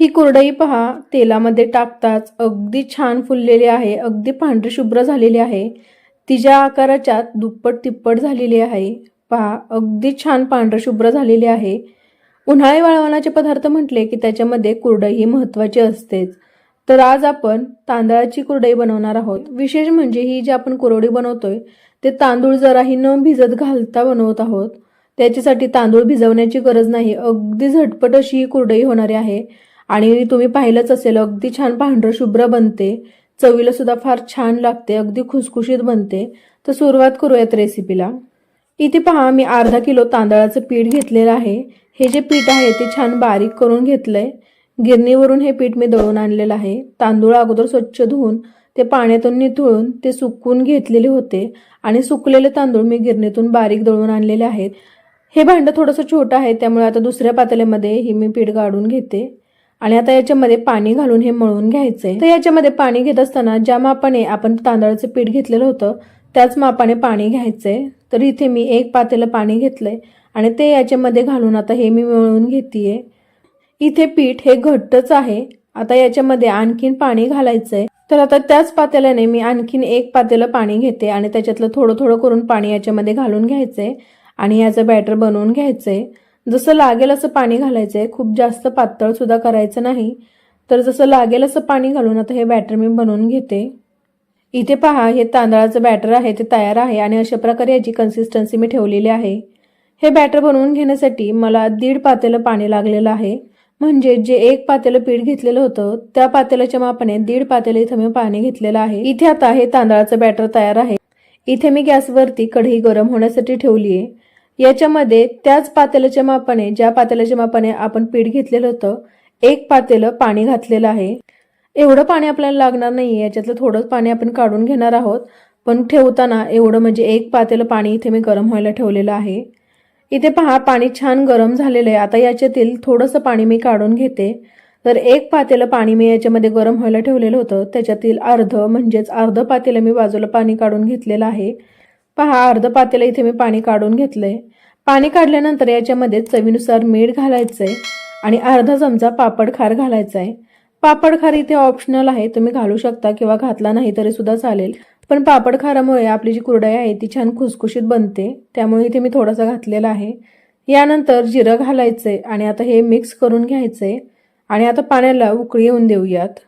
ही कुरडई पहा तेलामध्ये टाकताच अगदी छान फुललेली आहे अगदी पांढरी शुभ्र झालेली आहे. तिच्या आकाराच्या दुप्पट तिप्पट झालेली आहे. पहा अगदी छान पांढरं शुभ्र झालेली आहे. उन्हाळी वाळवणाचे पदार्थ म्हटले की त्याच्यामध्ये कुरडई ही महत्त्वाची असतेच. तर आज आपण तांदळाची कुरडई बनवणार आहोत. विशेष म्हणजे ही जी आपण कुरवडी बनवतोय ते तांदूळ जराही न भिजत घालता बनवत आहोत. त्याच्यासाठी तांदूळ भिजवण्याची गरज नाही. अगदी झटपट अशी ही कुरडई होणारी आहे. आणि तुम्ही पाहिलंच असेल अगदी छान पांढरं शुभ्र बनते. चवीला सुद्धा फार छान लागते अगदी खुसखुशीत बनते. तर सुरुवात करूयात रेसिपीला इथे पहा मी अर्धा किलो तांदळाचं पीठ घेतलेलं आहे. हे जे पीठ आहे ते छान बारीक करून घेतलंय. गिरणीवरून हे पीठ मी दळून आणलेलं आहे. तांदूळ अगोदर स्वच्छ धुवून ते पाण्यातून निथळून ते सुकून घेतलेले होते. आणि सुकलेले तांदूळ मी गिरणीतून बारीक दळून आणलेले आहेत. हे भांडं थोडंसं छोटं आहे त्यामुळे आता दुसऱ्या पातेल्यामध्ये ही मी पीठ काढून घेते. आणि आता याच्यामध्ये पाणी घालून हे मळून घ्यायचंय तर याच्यामध्ये पाणी घेत असताना ज्या मापाने आपण तांदळाचं पीठ घेतलेलं होतं त्याच मापाने पाणी घ्यायचंय तर इथे मी एक पातेलं पाणी घेतलंय आणि ते याच्यामध्ये घालून आता हे मी मिळवून घेतेय. इथे पीठ हे घट्टच आहे. आता याच्यामध्ये आणखीन पाणी घालायचंय. तर आता त्याच पातेल्याने मी आणखीन एक पातेलं पाणी घेते आणि त्याच्यातलं थोडं थोडं करून पाणी याच्यामध्ये घालून घ्यायचंय आणि याचं बॅटर बनवून घ्यायचंय. जसं लागेल असं पाणी घालायचं आहे खूप जास्त पातळ सुद्धा करायचं नाही. तर जसं लागेल असं पाणी घालून आता हे बॅटर मी बनवून घेते. इथे पहा हे तांदळाचं बॅटर आहे ते तयार आहे आणि अशा प्रकारे याची कन्सिस्टन्सी मी ठेवलेली आहे. हे बॅटर बनवून घेण्यासाठी मला दीड पातेलं पाणी लागलेलं आहे. म्हणजे जे एक पातेलं पीठ घेतलेलं होतं त्या पातेल्याच्या मापाने दीड पातेलं इथं मी पाणी घेतलेलं आहे. इथे आता हे तांदळाचं बॅटर तयार आहे. इथे मी गॅसवरती कढई गरम होण्यासाठी ठेवली आहे याच्यामध्ये त्याच पातेल्याच्या मापाने ज्या पातेल्याच्या मापाने आपण पीठ घेतलेलं होतं एक पातेलं पाणी घातलेलं आहे. एवढं पाणी आपल्याला लागणार नाही याच्यातलं थोडं पाणी आपण काढून घेणार आहोत. पण ठेवताना एवढं म्हणजे एक पातेलं पाणी इथे मी गरम व्हायला ठेवलेलं आहे. इथे पहा पाणी छान गरम झालेलं आहे. आता याच्यातील थोडंसं पाणी मी काढून घेते. तर एक पातेलं पाणी मी याच्यामध्ये गरम व्हायला ठेवलेलं होतं. त्याच्यातील अर्ध म्हणजेच अर्ध पातेलं मी बाजूला पाणी काढून घेतलेलं आहे. पहा अर्ध पातेला इथे मी पाणी काढून घेतलंय. पाणी काढल्यानंतर याच्यामध्ये चवीनुसार मीठ घालायचं आहे आणि अर्धा चमचा पापड खार घालायचा आहे पापड खार इथे ऑप्शनल आहे तुम्ही घालू शकता किंवा घातला नाही तरी सुद्धा चालेल. पण पापड खारामुळे आपली जी कुरडई आहे ती छान खुसखुशीत बनते त्यामुळे इथे मी थोडासा घातलेला आहे. यानंतर जिरं घालायचंय आणि आता हे मिक्स करून घ्यायचंय. आणि आता पाण्याला उकळी येऊन देऊयात.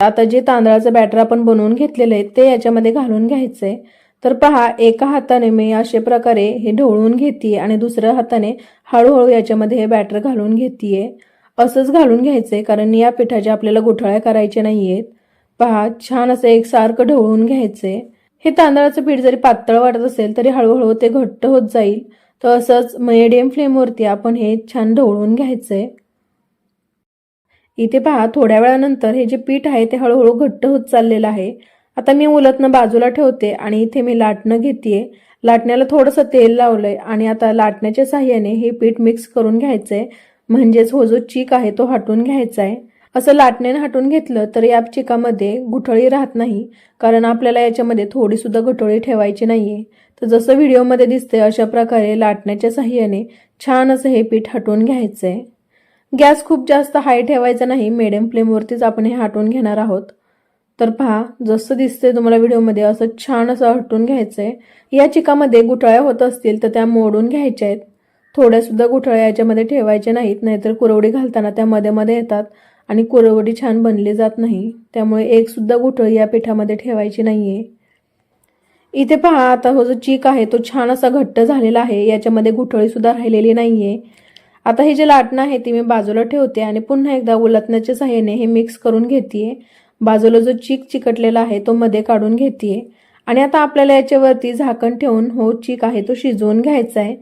आता जे तांदळाचं बॅटर आपण बनवून घेतलेलं आहे ते याच्यामध्ये घालून घ्यायचंय. तर पहा एका हाताने मी अशा प्रकारे हे ढवळून घेते आणि दुसऱ्या हाताने हळूहळू याच्यामध्ये हे बॅटर घालून घेते असंच घालून घ्यायचंय कारण या पिठाच्या आपल्याला गोठाळ्या करायच्या नाहीयेत. पहा छान असं एकसारखं ढवळून घ्यायचंय. हे तांदळाचं पीठ जरी पातळ वाटत असेल तरी हळूहळू ते घट्ट होत जाईल. तर असंच मिडियम फ्लेमवरती आपण हे छान ढवळून घ्यायचंय. इथे पहा थोड्या वेळानंतर हे जे पीठ आहे ते हळूहळू घट्ट होत चाललेलं आहे. आता मी उलटनं बाजूला ठेवते आणि इथे मी लाटणं घेतेय. लाटण्याला थोडंसं तेल लावलंय आणि आता लाटण्याच्या साह्याने हे पीठ मिक्स करून घ्यायचंय. म्हणजेच हो जो चीक आहे तो हटून घ्यायचा आहे असं लाटण्याने हटून घेतलं तर या चिकामध्ये गुठळी राहत नाही कारण आपल्याला याच्यामध्ये थोडी सुद्धा गुठळी ठेवायची नाहीये. तर जसं व्हिडिओमध्ये दिसतंय अशा प्रकारे लाटण्याच्या साह्याने छान असं हे पीठ हटवून घ्यायचंय. गॅस खूप जास्त हाय ठेवायचा नाही मिडियम फ्लेमवरतीच आपण हे हटवून घेणार आहोत. तर पहा जसं दिसतंय तुम्हाला व्हिडिओमध्ये असं छान असं हटून आहे या चिकामध्ये गुठळ्या होत असतील तर त्या मोडून घ्यायच्या आहेत. थोड्यासुद्धा गुठळ्या याच्यामध्ये ठेवायच्या नाहीत नाहीतर कुरवडी घालताना त्या मध्ये मध्ये येतात आणि कुरवडी छान बनली जात नाही. त्यामुळे एकसुद्धा गुठळी या पिठामध्ये ठेवायची नाहीये. इथे पहा आता हो जो चीक आहे तो छान असा घट्ट झालेला आहे. याच्यामध्ये गुठळीसुद्धा राहिलेली राहिलेली आहे आता हे जे लाटणं आहे ती मी बाजूला ठेवते आणि पुन्हा एकदा उलटण्याच्या सहाय्याने हे मिक्स करून घेते बाजूला जो चीक चिकटलेला आहे तो मध्ये काढून घेते आणि आता आपल्याला याच्यावरती झाकण ठेवून हो चीक आहे तो शिजवून घ्यायचा आहे.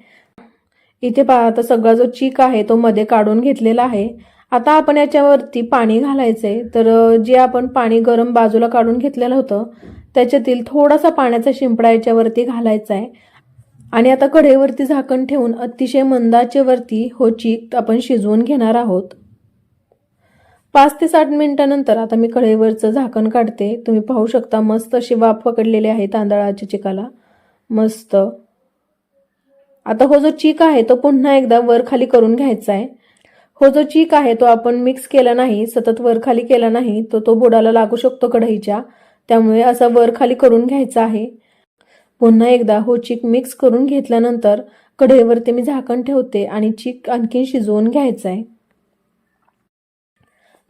इथे पहा आता सगळा जो चीक आहे तो मध्ये काढून घेतलेला आहे. आता आपण याच्यावरती पाणी घालायचंय. तर जे आपण पाणी गरम बाजूला काढून घेतलेलं होतं त्याच्यातील थोडासा पाण्याचा शिंपडा याच्यावरती घालायचा आहे. आणि आता कढईवरती झाकण ठेवून अतिशय मंदाचेवरती हो चीक आपण शिजवून घेणार आहोत. पाच ते साठ मिनिटानंतर आता मी कढईवरचं झाकण काढते. तुम्ही पाहू शकता मस्त अशी वाफ पकडलेली आहे तांदळाच्या चिकाला. मस्त. आता हो जो चीक आहे तो पुन्हा एकदा वर खाली करून घ्यायचा आहे. हो जो चीक आहे तो आपण मिक्स केला नाही सतत वर खाली केला नाही तो तो बुडाला लागू शकतो कढईच्या. त्यामुळे असा वर खाली करून घ्यायचा आहे. पुन्हा एकदा हो चीक मिक्स करून घेतल्यानंतर कढईवरती मी झाकण ठेवते आणि चीक आणखीन शिजवून घ्यायचा आहे.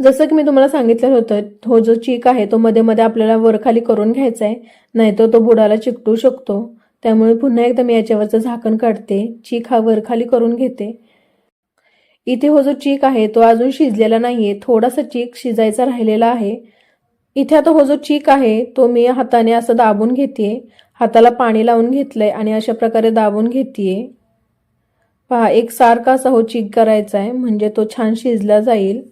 जसं की मी तुम्हाला सांगितलं होतं हो जो चीक आहे तो मध्ये मध्ये आपल्याला वरखाली करून घ्यायचा आहे नाहीतर तो बुडाला चिकटू शकतो. त्यामुळे पुन्हा एकदा मी याच्यावरचं झाकण काढते चीक हा वरखाली करून घेते. इथे हो जो चीक आहे तो अजून शिजलेला नाहीये थोडासा चीक शिजायचा राहिलेला आहे. इथे आता हो जो चीक आहे तो मी हाताने असं दाबून घेते हाताला पाणी लावून घेतलंय आणि अशा प्रकारे दाबून घेते पहा एक सारखा असा हो चीक करायचा आहे म्हणजे तो छान शिजला जाईल.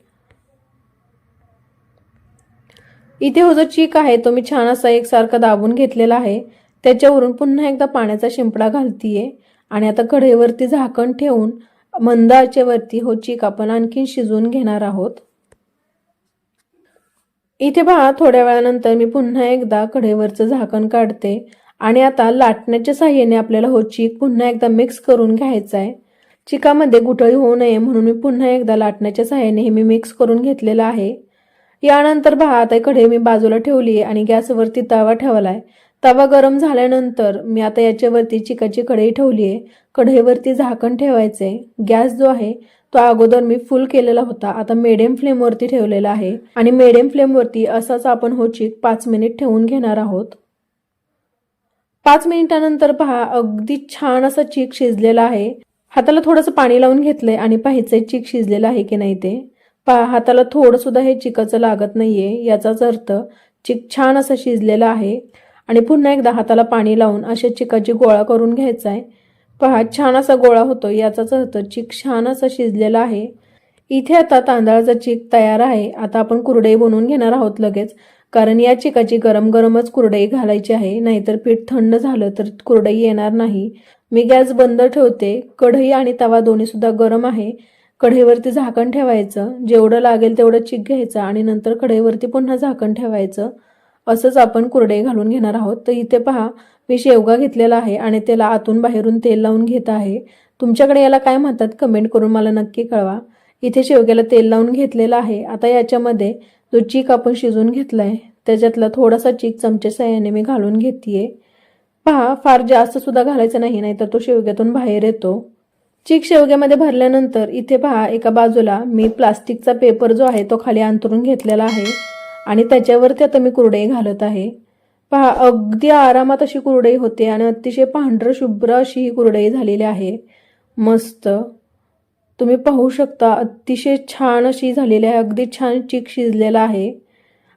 इथे हो जो चीक आहे तो मी छान असा एकसारखा दाबून घेतलेला आहे. त्याच्यावरून पुन्हा एकदा पाण्याचा शिंपडा घालतीये. आणि आता कढईवरती झाकण ठेवून मंद आचेवरती हो चीक आपण आणखीन शिजवून घेणार आहोत. इथे पहा थोड्या वेळानंतर मी पुन्हा एकदा कढईवरचं झाकण काढते. आणि आता लाटण्याच्या साह्याने आपल्याला हो चीक पुन्हा एकदा मिक्स करून घ्यायचा आहे चिकामध्ये गुठळी होऊ नये म्हणून मी पुन्हा एकदा लाटण्याच्या साह्याने हे मी मिक्स करून घेतलेलं आहे. यानंतर पहा आता कढई मी बाजूला ठेवली आणि गॅसवरती तवा ठेवलाय. तवा गरम झाल्यानंतर मी आता याच्यावरती चिकाची कढई ठेवली आहे. कढईवरती झाकण ठेवायचे गॅस जो आहे तो अगोदर मी फुल केलेला होता. आता मिडियम फ्लेमवरती ठेवलेला आहे. आणि मिडियम फ्लेमवरती असाच आपण हो चिक पाच मिनिट ठेवून घेणार आहोत. पाच मिनिटानंतर पहा अगदी छान असा चीक शिजलेला आहे. हाताला थोडंसं पाणी लावून घेतलंय आणि पाहायचंय चीक शिजलेलं आहे की नाही ते. पा हाताला थोडंसुद्धा हे चिकाचं लागत नाहीये याचाच अर्थ चिक छान असा शिजलेला आहे आणि पुन्हा एकदा हाताला पाणी लावून अशा चिकाची गोळा करून घ्यायचा आहे पहा छान असा गोळा होतो याचाच अर्थ चिक छान असा शिजलेला आहे. इथे आता तांदळाचा चीक तयार आहे. आता आपण कुरडई बनवून घेणार आहोत लगेच कारण या चिकाची गरम गरमच कुरडई घालायची आहे. नाहीतर पीठ थंड झालं तर कुरडई येणार नाही. मी गॅस बंद ठेवते. कढई आणि तवा दोन्ही सुद्धा गरम आहे. कढईवरती झाकण ठेवायचं. जेवढं लागेल तेवढं चिक घ्यायचं आणि नंतर कढईवरती पुन्हा झाकण ठेवायचं. असंच आपण कुरडई घालून घेणार आहोत. तर इथे पहा मी शेवगा घेतलेला आहे आणि त्याला आतून बाहेरून तेल लावून घेत आहे. तुमच्याकडे याला काय म्हणतात कमेंट करून मला नक्की कळवा. इथे शेवग्याला तेल लावून घेतलेलं आहे. आता याच्यामध्ये जो चीक आपण शिजून आहे त्याच्यातला थोडासा चीक चमच्या साह्याने मी घालून घेतेय. पहा फार जास्त सुद्धा घालायचं नाही नाहीतर तो शेवग्यातून बाहेर येतो. चीक शेवग्यामध्ये भरल्यानंतर इथे पहा एका बाजूला मी प्लास्टिकचा पेपर जो आहे तो खाली अंतरून घेतलेला आहे आणि त्याच्यावरती आता मी कुरडई घालत आहे. पहा अगदी आरामात अशी कुरडई होते आणि अतिशय पांढर शुभ्र अशी ही कुरडई झालेली आहे. मस्त. तुम्ही पाहू शकता अतिशय छान अशी झालेली आहे अगदी छान चीक शिजलेला आहे.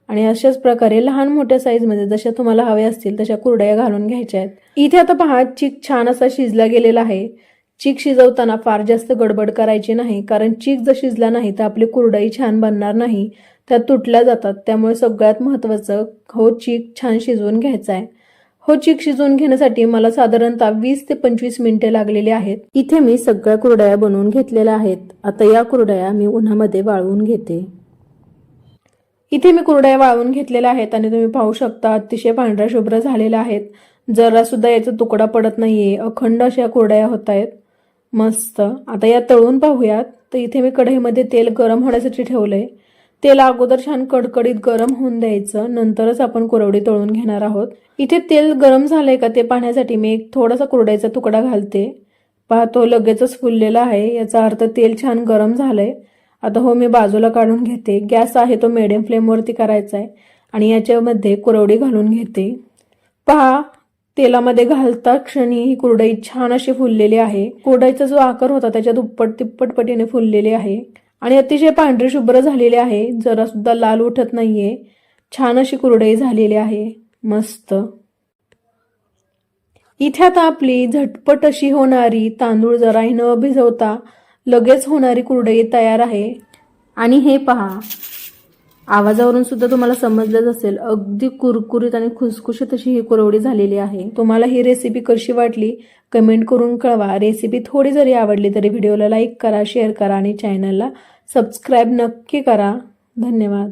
आणि अशाच प्रकारे लहान मोठ्या साईजमध्ये जशा तुम्हाला हव्या असतील तशा कुरडया घालून घ्यायच्या आहेत. इथे आता पहा चीक छान असा शिजला गेलेला आहे. चीक शिजवताना फार जास्त गडबड करायची नाही कारण चीक जर शिजला नाही तर आपली कुरडई छान बनणार नाही. त्या तुटल्या जातात त्यामुळे सगळ्यात महत्त्वाचं हो चीक छान शिजवून घ्यायचा आहे हो चीक शिजवून घेण्यासाठी मला साधारणतः वीस ते पंचवीस मिनिटे लागलेली आहेत. इथे मी सगळ्या कुरडया बनवून घेतलेल्या आहेत. आता या कुरडया मी उन्हामध्ये वाळवून घेते. इथे मी कुरडया वाळवून घेतलेल्या आहेत आणि तुम्ही पाहू शकता अतिशय पांढऱ्या शुभ्र झालेल्या आहेत. जरा सुद्धा याचा तुकडा पडत नाहीये. अखंड अशा कुरडया होत आहेत मस्त. आता या तळून पाहूयात. तर इथे मी कढईमध्ये तेल गरम होण्यासाठी ठेवलंय. तेल अगोदर छान कडकडीत गरम होऊन द्यायचं. नंतरच आपण कुरवडी तळून घेणार आहोत. इथे तेल गरम झालंय का ते पाहण्यासाठी मी एक थोडासा कुरड्याचा तुकडा घालते. पाहतो लगेचच फुललेला आहे. याचा अर्थ तेल छान गरम झालंय. आता हो मी बाजूला काढून घेते. गॅस आहे तो मिडियम फ्लेमवरती करायचा आहे आणि याच्यामध्ये कुरवडी घालून घेते. पहा तेलामध्ये घालता क्षणी ही कुरडई छान अशी फुललेली आहे. कुरडईचा जो आकार होता त्याच्या दुप्पट तिप्पट पटीने फुललेली आहे. आणि अतिशय पांढरी शुभ्र झालेली आहे. जरा सुद्धा लाल उठत नाहीये. छान अशी कुरडई झालेली आहे. मस्त. इथे आता आपली झटपट अशी होणारी तांदूळ जराही न भिजवता लगेच होणारी कुरडई तयार आहे. आणि हे पहा. आवाजावरून सुद्धा तुम्हाला समजलंच असेल. अगदी कुरकुरीत आणि खुसखुशीत अशी ही कुरवडी झालेली आहे. तुम्हाला ही रेसिपी कशी वाटली? कमेंट करून कळवा. रेसिपी थोडी जरी आवडली तरी व्हिडिओला लाईक करा शेअर करा आणि चॅनलला सबस्क्राईब नक्की करा. धन्यवाद.